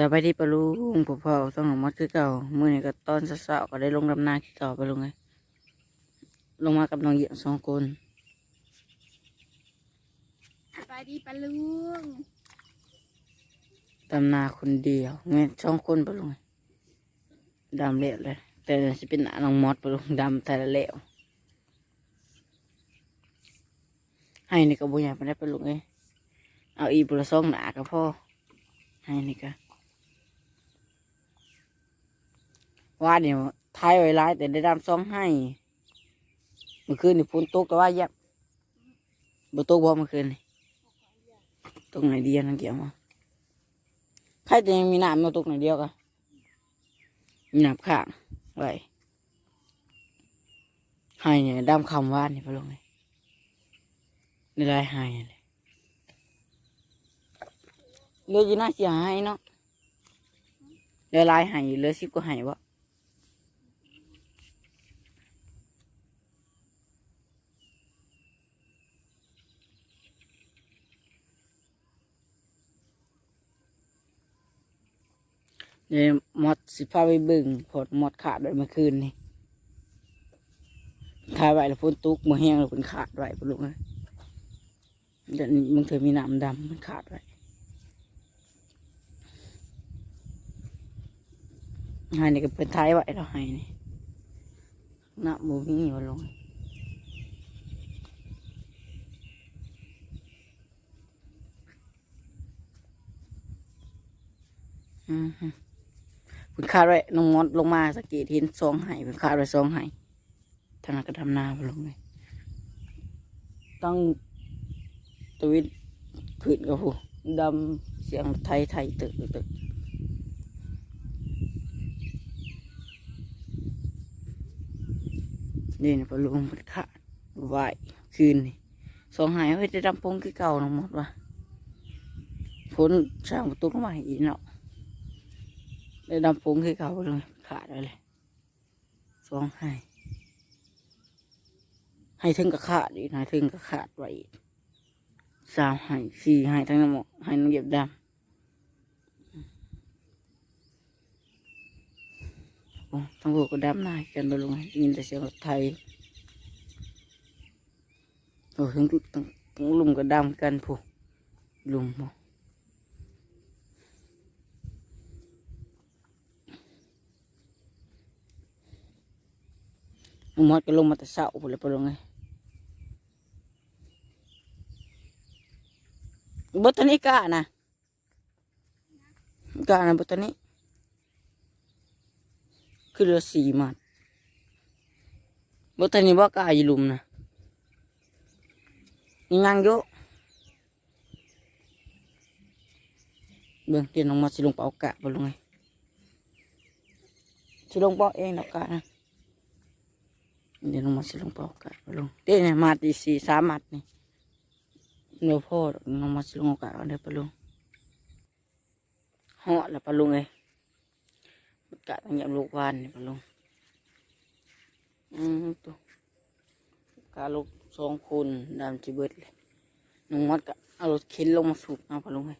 สบายดีปะลุงพ่อพ่อต้องหลงมัดคือเก่ามื่อนี้ก็ตอนเช้าๆก็ได้ลงดำนาคือเก่าไปลุงไงลงมากับน้องเหยียบสองคนสบายดีปะลุงดำนาคนเดียวเงี้ยสองคนปะลุงไงดำเละเลย แต่จะเป็นหน้าน้องมอดปะลุงดำแต่ละเละให้นี่ก็บุญใหญ่ไปได้ปะลุงไงเอาอีบุระซองหนากับพ่อให้นี่ก็ ว่าเนี่ยท้ายไว้ร้ายแต่ได้ดำซ้องให้ เมื่อคืนนี่ฝนตกก็ว่าเยับบ่ตกบ่เมื่อคืนนี่ตกไหนเดียวนั่งเกี่ยวมาใครแต่ยังมีน้ำมาตกไหนเดียวกันมีน้ำข้างไว้ให้เนี่ยดำคำว่านี่พะลงเลยนี่ไรให้เลยเรือจีน่าเสียหายเนาะเรือลายให้เรือสิบก็ให้วะ เดี๋ยวมอดสิพาไปบึงผลมอดขาดไว้เมื่อคืนนี่ทายไว้แล้วฝนตุกมือแห้งแล้วฝนขาดไว้ปลุกเลยเดี๋ยวมึงเธอมีน้ำดำมันขาดไว้ให้นี่ก็เป็นท้ายไว้แล้วให้นี่น้ำบูมีมาลงอืมฮึ พิ่นคาดไว้น้องมดลงมาสกเกีหินสองไห้เพิ่นคาดไว้สองไห้ทางนั้นก็ทำนาไปลงเลยต้องตวิดขึ้นกับผู้ดำเสียงไทยไทยตึกตึกนี่นะปลุงเพิ่นขาดไหวคืนนี่สองไห้เฮ้จะดำพงคือเก่าน้องมดวะพ้นสร้างประตูเข้ามาให้อีกเนาะ ได้ดำพุงให้เขาเลย ขาดไปเลยสองให้ ให้ถึงกับขาดอีกให้ถึงกับขาดไว้อีกสามให้สี่ให้ทั้งน้ำหมดให้น้องเหยียบดำโอ้ทั้งพวกก็ดำหน้ากันไปลงยินแต่เสียงรถไทยโอ้ทั้งทั้งทั้งลุมก็ดำกันผู้ลุมบ่ ลุงมอดก็ลงมาแต่เช้าพุ่นเลยไปลงไงบทนี้กล้านะกล้านะบทนี้ คือเรือสีมันบทนี้ว่ากล้าอยู่หลุมนะนี่งางโยเบิ่งเดี๋ยน้องมอดสิลงเป่ากะไปลงไงสิลงเป่าเองดอกกะนะ เดี๋ยวลงมาสิลงเปล่ากันลงเดี๋ยวนี่มาตีสี่สามมัดนี่เดี๋ยวพ่อลงมาสิลงโอกาเดี๋ยวปลงเหาะแล้วปลงเลยกะตั้งยามลูกวานนี่ปลงอืมตัวกาลูกสองคนดำจีเบิดเลยน้องมดก็เอารถเข็นลงมาสูบเอาปลงเลย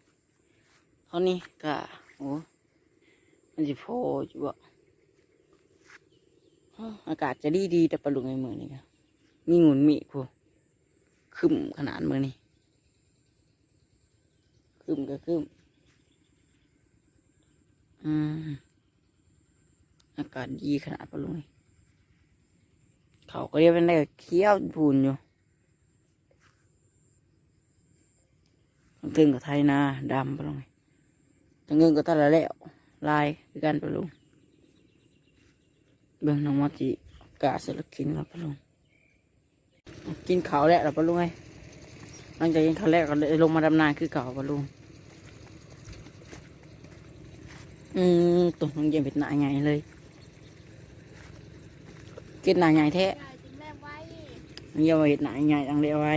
เท่านี้กะโอ้มันจะพออยู่บ่ อากาศจะดีดีๆแต่ปลาลุงในมือนี่ครับมีงูนมีพวกคึมขนาดมือนี่คึมก็คึมอืมอากาศดีขนาดปลาลุงนี่เขาก็เรียกเป็นได้เคี้ยวพูนอยู่ทั้งถึงกับไทยนาดำปลาลุงนี่ทั้งเงินก็ตะละแล้วลายคือกันปลาลุง เบิ่งน้องมอจิกะสล้วกินครับปะลุงกินขาวแล้วล่ะปะลุงไงหลังจากกินขาวแล้วก็เลยลงมาดำนาคือเก่าปะลุงอืมตัวน้องเยี่ยมเป็นหน้าใหญ่เลยกินหน้าใหญ่แท้ไงแม่ไว้น้องเยี่ยมว่าเห็ดหนาใหญ่ตังเรียกไว้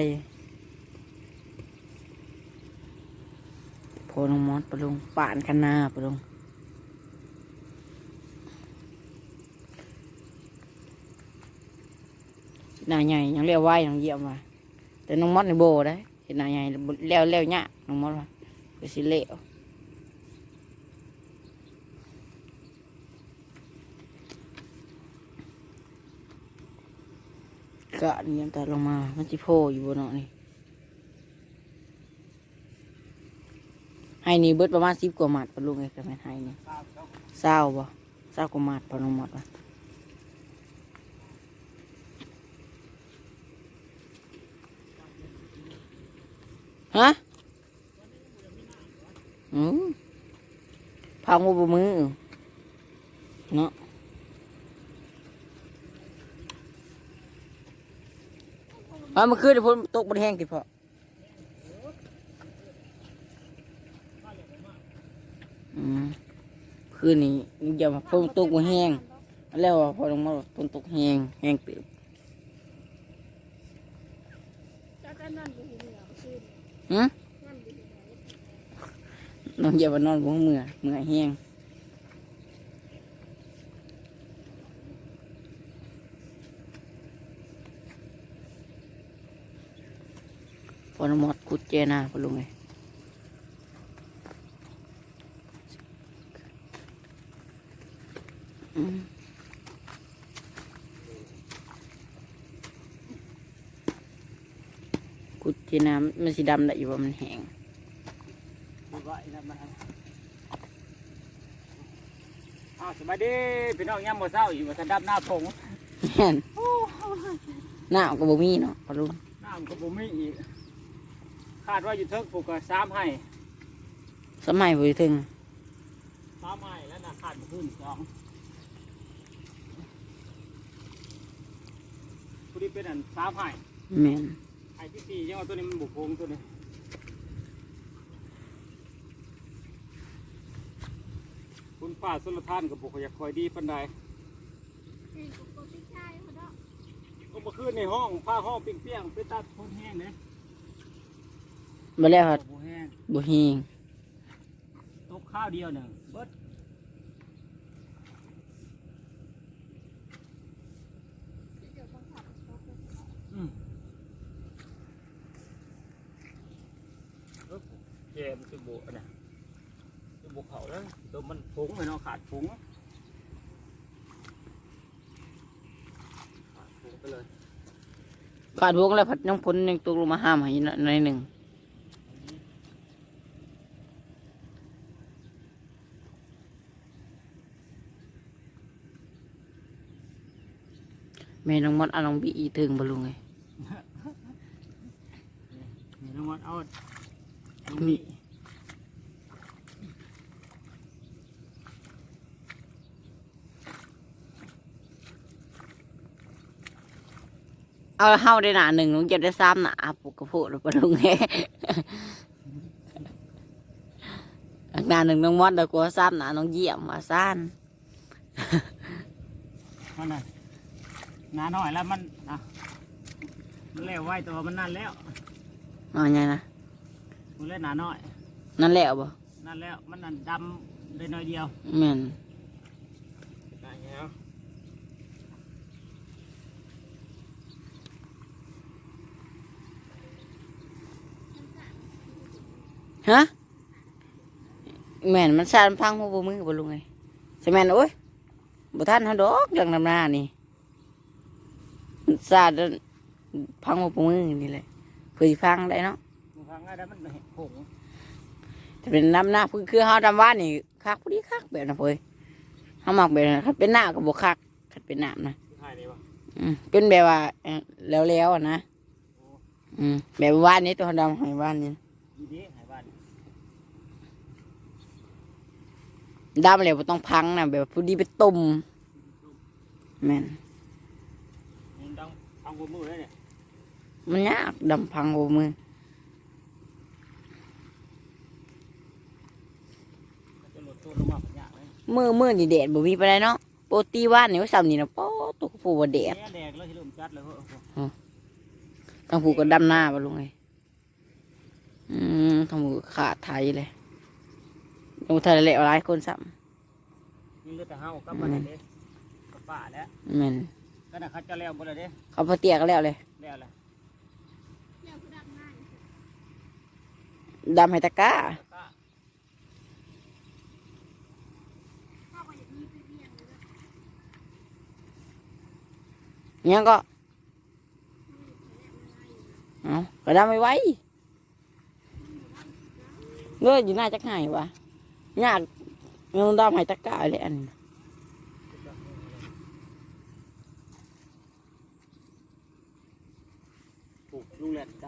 โพน้องมอสปะลุงป่านคันนาปะลุง หน้าใหญ่ยังเลี้ยวไว้ยังเยี่ยมว่ะแต่น้องมดในโบได้เห็นหน้าใหญ่แล้วแล้วเนี่ยน้องมดว่าก็สิเลี้ยวกะนี่ยังตัดลงมา มันจิโพอยู่บนเนาะนี่ให้นี่เบิดประมาณสิบกว่าหมัดปะลุงไอ้กระแมนให้นี่เศร้าบ่เศร้ากว่าหมัดปะลุงหมดวะ ฮะอืมพังมือมือเนาะว่ามันคือเดี๋ยวพ้นตกบนแห้งติพออืมคืนนี้อย่ามาพ้นตกบนแห้งแล้วพอลงมาพ้นตกแห้งแห้งเติบ หืมนอนอยู่เหนือน้องอย่ามานอนบนเมื่อเมื่อแห้งพอน้ำมดกุดเจนาพอลุงไง กุดเจนามันสีดำได้อยู่ว่ามันแห้งดูไว้นะมันอ้าวสบายดีพี่น้องย่ำบ่เศร้าอยู่มาทันดับหน้าผงแม่นหน้าก็บ่มีเนาะพอลุงน้ำก็บ่มีอีกคาดว่าอยู่เทิงปลูกก็สามให้สมัยบ่ได้ถึงสามให้แล้วนะขาดบ่ขึ้นสองผู้ที่เป็นอันสามให้แม่นไอ้ที่สี่ยังเอาตัวนี้มันบุกโพงตัวนี้คุณป้าสุลทานกับบุกอยากคอยดีปันใดคือกูก็ไม่ใช่เขาเนาะก็มาขึ้นในห้องผ้าห้องเปียงๆไปตัดคนแห้งเลยบ่แล้วฮอดบ่แห้งบ่แฮงตกข้าวเดียวหนึ่งเบิด เดี๋ยวต้องขับรถไป อืมเอ้อ แกมันจะโบอันน่ะจะโบเขาแล้วตัวมันผงไปเนาะขาดผงขาดผงไปเลยขาดวงแล้วพัดน้องพ้นยังตกลงมาห้ามให้หน่อยหนึงแม่น้องมดเอาน้องบีอีถึงบ่ลุงไง นี่น้องมดเอาตรง นี้เอาเฮาได้หน้าหนึ่งลุงจะได้ซ้ำหน้าปุกกระโพดบ่ลุงไงหน้าหนึ่งน้องมดแล้วก็ซ้ำหน้าน้องเยี่ยมว่าซ่านมันน่ะหนาหน่อยแล้วมันอะมันแล้วไว้ตัวมันนั่นแล้วเอาไงนะ มันเล่นหนาหน่อย นั่นแหละบ่นั่นแล้วมันนั่นดำได้หน่อยเดียวแม่นนั่นแล้วฮะแม่นมันซาดพังหัวบ่มือบ่ลุงไงใช่แม่นโอ้ยบ่ทันเฮาดอกเรื่องน้ำหน้านี่มันซาดพังหัวบ่มือนี่แหละเพื่อสิพังได้เนาะ มันฟังง่ายได้มันเห็นผงถ้าเป็นน้ำหน้าคือคือเฮาทำว่านนี่คักพอดีคักแบบนั้นเพิ่นเฮามักแบบนั้นคันเป็นหน้าก็บ่คักคันเป็นน้ำนะถ่ายได้ปะอืมเป็นแบบว่าเอ่อแล้วๆอะนะอืมแบบว่านนี้ตัวดำหอยว่านนี่ดีดีหายบ้านดำแล้วบ่ต้องพังนะแบบพอดีไปตุ่มแม่นมันดังทางบนมือเลยเนี่ยมันยากดำพังหัวมือ มันจะหลดตัวลง มาเป็นอย่างเลยมือมือนี่แดดบ่มีปานใดเนาะโปรตีว่านนี่ว่าซ้ำนี่นะโป๊ตกผู้บ่แดดแย่แดกแล้วที่ลมจัดเลยเหรอทั้งผู้ก็ดำหน้าบ่ลุงไงอืมทั้งผู้ก็ขาดไทยเลยลงไทยแล้วหลายคนซ้ำนี่เลือดแต่เฮากับมันเด้กับป่าแล้วแม่นก็น่ะเขาจะแล้วบ่เลยเด้เขาพอเตียก็แล้วเลยแล้วแหละเดี๋ยวกูดับหน้าดำให้ตะกร้า ก็ พ่อก็อย่างนี้ไป เรียนเลยเนี่ยงก็ดำไม่ไหวเงื่ออยู่หน้าจักไหนวะยากเงินดำให้ตะกร้าเลยอันปลูกลุงแหลดด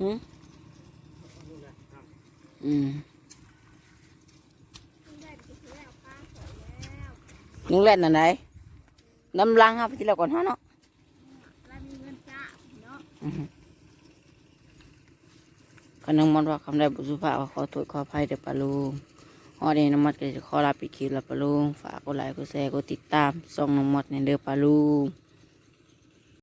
หืมำลุงแหลดดอืมต้องได้ไปซื้อแล้วป้าสวยแล้วลุงเล่นอันไหน น้ำลังครับที่เราก่อนฮะเนาะแล้วมีเงินจ้าเนาะอือฮึก็นึกมันว่าคำใดบุสุภาพขอโทษขออภัยเด้อปะลุงฮอดนี้น้ำมัดก็จะขอลาไปคิวละปะลุงฝากกดไลค์กดแชร์กดติดตามส่องน้ำมัดในเด้อปะลุง